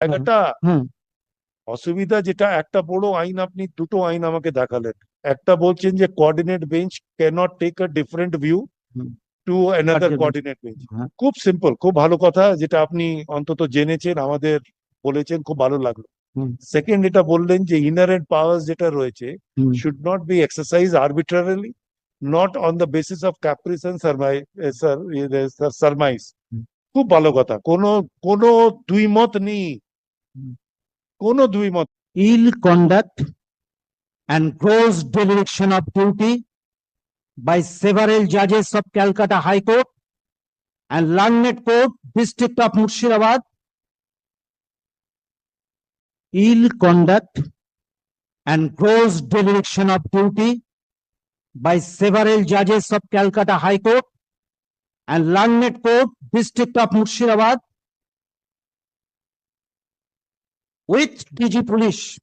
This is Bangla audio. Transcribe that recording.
একটা অসুবিধা যেটা একটা বড় আইন আপনি দুটো আইন আমাকে দেখালেন একটা বলছেন যে coordinate bench cannot take a different view to another. Coordinate bench. খুব সিম্পল খুব ভালো কথা যেটা আপনি অন্তত জেনেছেন আমাদের বলেছেন খুব ভালো লাগল সেকেন্ড এটা বললেন যে ইনারেন্ট পাওয়ার্স যেটা রয়েছে should not be exercise exercised not on the basis of uh, surmise. হুম। খুব ভালো কথা কোনো কোনো দুই মত নেই। কোনো দুই মত ill conduct and gross dereliction of duty by several judges of Calcutta High Court and Langnet Court, District of Murshidabad. Ill conduct and gross dereliction of duty by several judges of Calcutta High Court and Langnet Court, District of Murshidabad With DG Police